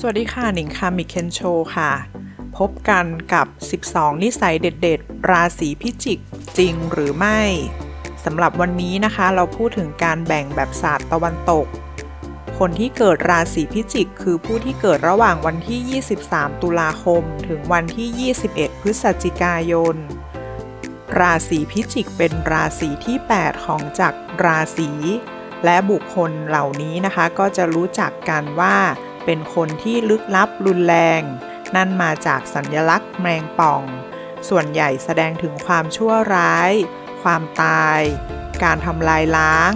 สวัสดีค่ะหนิงคามิเคนโชค่ะ พบกันกับ 12 นิสัยเด็ด ๆ ราศีพิจิกจริงหรือไม่สำหรับวันนี้นะคะเราพูดถึงการแบ่งแบบศาสตร์ตะวันตก คนที่เกิดราศีพิจิก คือผู้ที่เกิดระหว่างวันที่ 23 ตุลาคม ถึงวันที่ 21 พฤศจิกายน ราศีพิจิกเป็นราศีที่ 8 ของจักรราศีและบุคคลเหล่านี้นะคะ ก็จะรู้จักกันว่า เป็นคนที่ลึกลับรุนแรง นั่นมาจากสัญลักษณ์แมงป่อง ส่วนใหญ่แสดงถึงความชั่วร้าย ความตาย การทำลายล้าง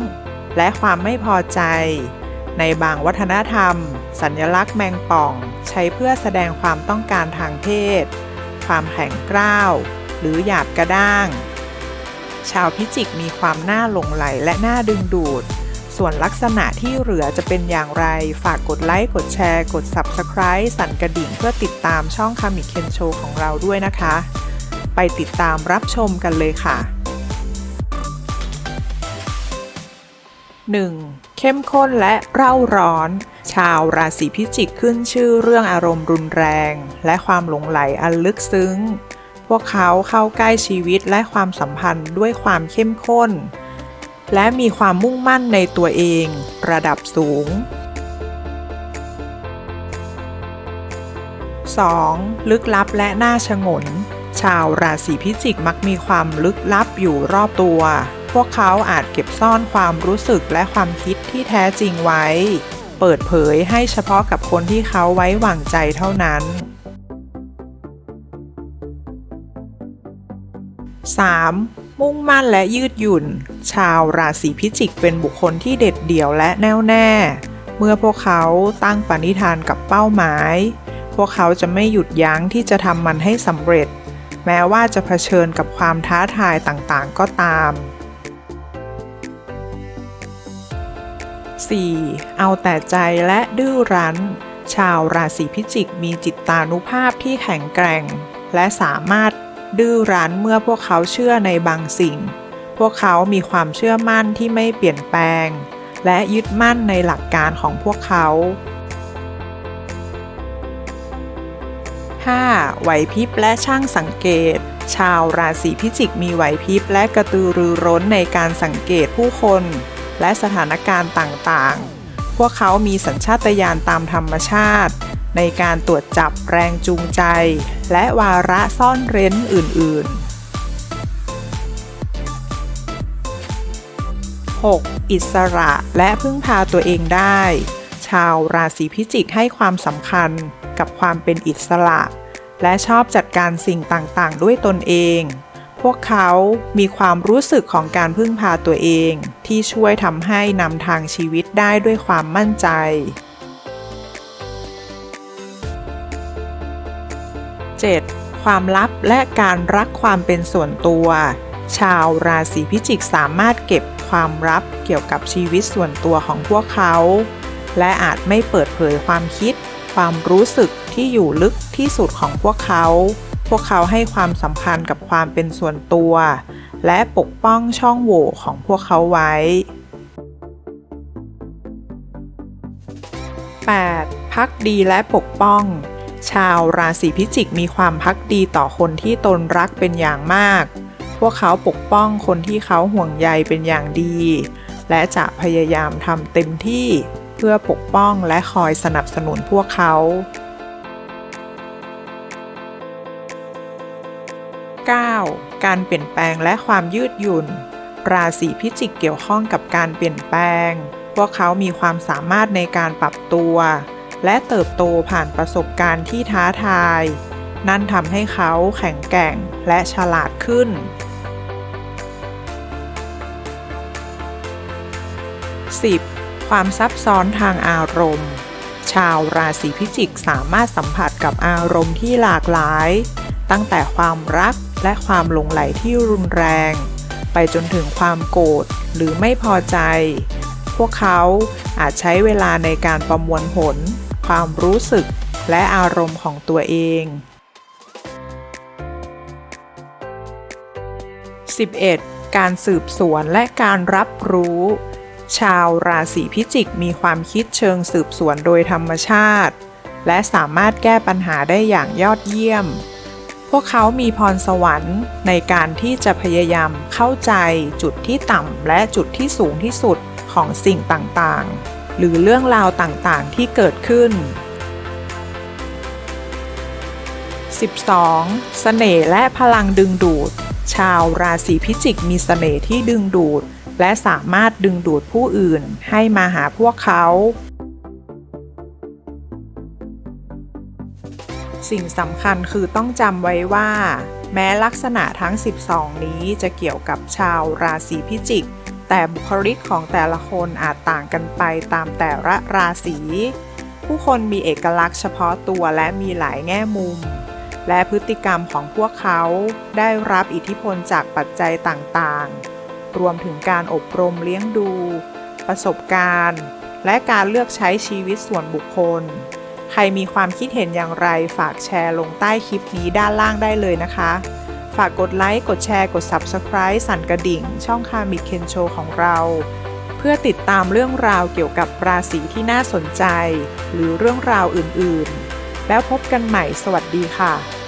และความไม่พอใจ ในบางวัฒนธรรม สัญลักษณ์แมงป่อง ใช้เพื่อแสดงความต้องการทางเพศ ความแข็งกร้าว หรือหยาบกระด้าง ชาวพิจิกมีความน่าหลงไหลและน่าดึงดูด ส่วนลักษณะที่เหลือจะเป็นอย่างไร ฝากกดไลค์ กดแชร์ กด Subscribe สั่นกระดิ่งเพื่อติดตามช่องคามิเคนโชของเราด้วยนะคะ ไปติดตามรับชมกันเลยค่ะ 1. เข้มข้นและเร่าร้อน ชาวราศีพิจิกขึ้นชื่อเรื่องอารมณ์รุนแรง และความหลงไหลอันลึกซึ้ง พวกเขาเข้าใกล้ชีวิตและความสัมพันธ์ด้วยความเข้มข้น และมีความมุ่งมั่นในตัวเองระดับสูง 2. ลึกลับและน่าชงน ชาวราศีพิจิกมักมีความลึกลับอยู่รอบตัว พวกเขาอาจเก็บซ่อนความรู้สึกและความคิดที่แท้จริงไว้ เปิดเผยให้เฉพาะกับคนที่เขาไว้วางใจเท่านั้น 3. มุ่งมั่นและยืดหยุ่น ชาวราศีพิจิกเป็นบุคคลที่เด็ดเดี่ยวและแน่วแน่ เมื่อพวกเขาตั้งปณิธานกับเป้าหมาย พวกเขาจะไม่หยุดยั้งที่จะทำมันให้สำเร็จ แม้ว่าจะเผชิญกับความท้าทายต่างๆ ก็ตาม 4. เอาแต่ใจและดื้อรั้น ชาวราศีพิจิกมีจิตตานุภาพที่แข็งแกร่ง และสามารถ ดื้อรั้นเมื่อพวกเขาเชื่อในบางสิ่ง พวกเขามีความเชื่อมั่นที่ไม่เปลี่ยนแปลง และยึดมั่นในหลักการของพวกเขา 5. ไหวพริบและช่างสังเกต ชาวราศีพิจิกมีไหวพริบและกระตือรือร้นในการสังเกตผู้คน และสถานการณ์ต่างๆ พวกเขามีสัญชาตญาณตามธรรมชาติ ในการตรวจจับแรงจูงใจ และวาระซ่อนเร้นอื่น ๆ 6. อิสระและพึ่งพาตัวเองได้ ชาวราศีพิจิกให้ความสำคัญกับความเป็นอิสระ และชอบจัดการสิ่งต่างๆ ด้วยตนเอง พวกเขามีความรู้สึกของการพึ่งพาตัวเอง ที่ช่วยทำให้นำทางชีวิตได้ด้วยความมั่นใจ 7. ความลับและการรักความเป็นส่วนตัว ชาวราศีพิจิกสามารถเก็บความลับเกี่ยวกับชีวิตส่วนตัวของพวกเขา และอาจไม่เปิดเผยความคิด ความรู้สึกที่อยู่ลึกที่สุดของพวกเขา พวกเขาให้ความสำคัญกับความเป็นส่วนตัว และปกป้องช่องโหว่ของพวกเขาไว้ 8. พักดีและปกป้อง ชาวราศีพิจิกมีความพักดีต่อคนที่ตนรักเป็นอย่างมาก พวกเขาปกป้องคนที่เขาห่วงใยเป็นอย่างดี และจะพยายามทำเต็มที่เพื่อปกป้องและคอยสนับสนุนพวกเขา 9. การเปลี่ยนแปลงและความยืดหยุ่น ราศีพิจิกเกี่ยวข้องกับการเปลี่ยนแปลง พวกเขามีความสามารถในการปรับตัว และเติบโตผ่านประสบการณ์ที่ท้าทาย นั่นทำให้เขาแข็งแกร่งและฉลาดขึ้น 10. ความซับซ้อนทางอารมณ์ ชาวราศีพิจิกสามารถสัมผัสกับอารมณ์ที่หลากหลาย ตั้งแต่ความรักและความหลงไหลที่รุนแรง ไปจนถึงความโกรธหรือไม่พอใจ พวกเขาอาจใช้เวลาในการประมวลผล ความรู้สึกและอารมณ์ของตัวเอง 11. การสืบสวนและการรับรู้ ชาวราศีพิจิกมีความคิดเชิงสืบสวนโดยธรรมชาติ และสามารถแก้ปัญหาได้อย่างยอดเยี่ยม พวกเขามีพรสวรรค์ในการที่จะพยายามเข้าใจจุดที่ต่ำและจุดที่สูงที่สุดของสิ่งต่างๆ หรือเรื่องราวต่างๆ ที่เกิดขึ้น 12. เสน่ห์และพลังดึงดูด ชาวราศีพิจิกมีเสน่ห์ที่ดึงดูด และสามารถดึงดูดผู้อื่นให้มาหาพวกเขา สิ่งสำคัญคือต้องจำไว้ว่า แม้ลักษณะทั้ง 12 นี้จะเกี่ยวกับชาวราศีพิจิก แต่บุคลิกของแต่ละคนอาจต่างกันไปตามแต่ละราศี ผู้คนมีเอกลักษณ์เฉพาะตัวและมีหลายแง่มุม และพฤติกรรมของพวกเขาได้รับอิทธิพลจากปัจจัยต่างๆ รวมถึงการอบรมเลี้ยงดู ประสบการณ์ และการเลือกใช้ชีวิตส่วนบุคคล ใครมีความคิดเห็นอย่างไรฝากแชร์ลงใต้คลิปนี้ด้านล่างได้เลยนะคะ ฝากกดไลค์ กดแชร์ กด Subscribe สั่นกระดิ่ง ช่องคามิดเคนโชของเรา เพื่อติดตามเรื่องราวเกี่ยวกับราศีที่น่าสนใจ หรือเรื่องราวอื่นๆ แล้วพบกันใหม่สวัสดีค่ะ